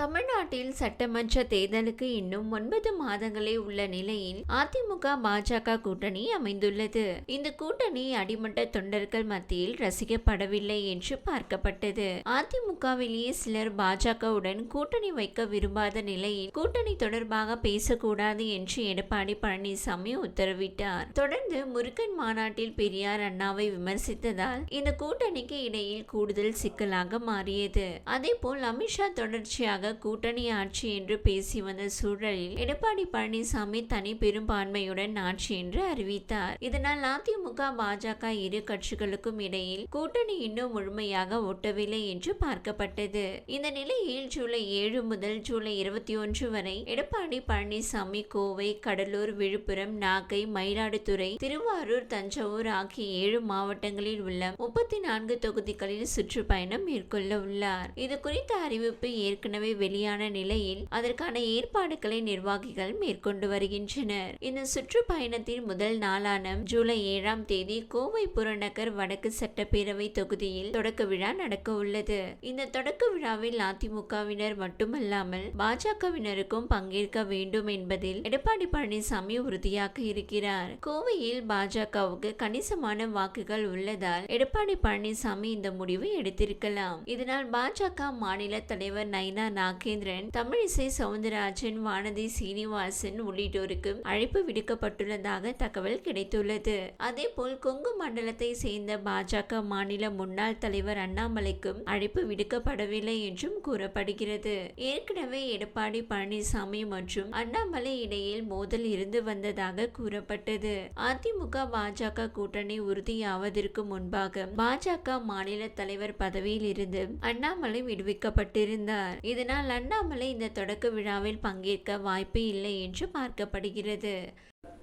தமிழ்நாட்டில் சட்டமன்ற தேர்தலுக்கு இன்னும் ஒன்பது மாதங்களே உள்ள நிலையில் அதிமுக பாஜக கூட்டணி அமைந்துள்ளது. இந்த கூட்டணி அடிமட்ட தொண்டர்கள் மத்தியில் ரசிக்கப்படவில்லை என்று பார்க்கப்பட்டது. அதிமுகவிலேயே சிலர் பாஜகவுடன் கூட்டணி வைக்க விரும்பாத நிலையில் கூட்டணி தொடர்பாக பேசக்கூடாது என்று எடப்பாடி பழனிசாமி உத்தரவிட்டார். தொடர்ந்து முருகன் மாநாட்டில் பெரியார் அண்ணாவை விமர்சித்ததால் இந்த கூட்டணிக்கு இடையில் கூடுதல் சிக்கலாக மாறியது. அதேபோல் அமித்ஷா தொடர்ச்சியாக கூட்டணி ஆட்சி என்று பேசி வந்த சூழலில் எடப்பாடி பழனிசாமி தனி பெரும்பான்மையுடன் ஆட்சி என்று அறிவித்தார். இதனால் அதிமுக பாஜக இரு கட்சிகளுக்கும் இடையில் கூட்டணி இன்னும் முழுமையாக ஒட்டவில்லை என்று பார்க்கப்பட்டது. இந்த நிலையில் ஜூலை ஏழு முதல் ஜூலை இருபத்தி ஒன்று வரை எடப்பாடி பழனிசாமி கோவை கடலூர் விழுப்புரம் நாகை மயிலாடுதுறை திருவாரூர் தஞ்சாவூர் ஆகிய ஏழு மாவட்டங்களில் உள்ள முப்பத்தி நான்கு தொகுதிகளில் சுற்றுப்பயணம் மேற்கொள்ள உள்ளார். இது குறித்த அறிவிப்பு ஏற்கனவே வெளியான நிலையில் அதற்கான ஏற்பாடுகளை நிர்வாகிகள் மேற்கொண்டு வருகின்றனர். இந்த சுற்றுப்பயணத்தின் முதல் நாளான ஜூலை ஏழாம் தேதி கோவை புறநகர் வடக்கு சட்டப்பேரவை தொகுதியில் தொடக்க விழா நடக்க உள்ளது. இந்த தொடக்க விழாவில் அதிமுகவினர் மட்டுமல்லாமல் பாஜகவினருக்கும் பங்கேற்க வேண்டும் என்பதில் எடப்பாடி பழனிசாமி உறுதியாக இருக்கிறார். கோவையில் பாஜகவுக்கு கணிசமான வாக்குகள் உள்ளதால் எடப்பாடி பழனிசாமி இந்த முடிவை எடுத்திருக்கலாம். இதனால் பாஜக மாநில தலைவர் நைனா நாகேந்திரன் தமிழிசை சவுந்தரராஜன் வானதி சீனிவாசன் உள்ளிட்டோருக்கு அழைப்பு விடுக்கப்பட்டுள்ளதாக தகவல் கிடைத்துள்ளது. அதேபோல் கொங்கு மண்டலத்தை சேர்ந்த பாஜக மாநில முன்னாள் தலைவர் அண்ணாமலைக்கும் அழைப்பு விடுக்கப்படவில்லை என்றும் கூறப்படுகிறது. ஏற்கனவே எடப்பாடி பழனிசாமி மற்றும் அண்ணாமலை இடையில் மோதல் இருந்து வந்ததாக கூறப்பட்டது. அதிமுக பாஜக கூட்டணி உறுதியாவதற்கு முன்பாக பாஜக மாநில தலைவர் பதவியில் இருந்து அண்ணாமலை விடுவிக்கப்பட்டிருந்தார். இதனால் அண்ணாமலை இந்த தொடக்க விழாவில் பங்கேற்க வாய்ப்பு இல்லை என்று பார்க்கப்படுகிறது.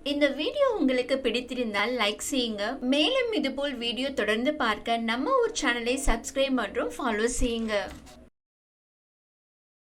இந்த வீடியோ உங்களுக்கு பிடித்திருந்தால் லைக் செய்யுங்க. மேலும் இதுபோல் வீடியோ தொடர்ந்து பார்க்க நம்ம ஒரு சேனலை சப்ஸ்கிரைப் மற்றும் ஃபாலோ செய்யுங்க.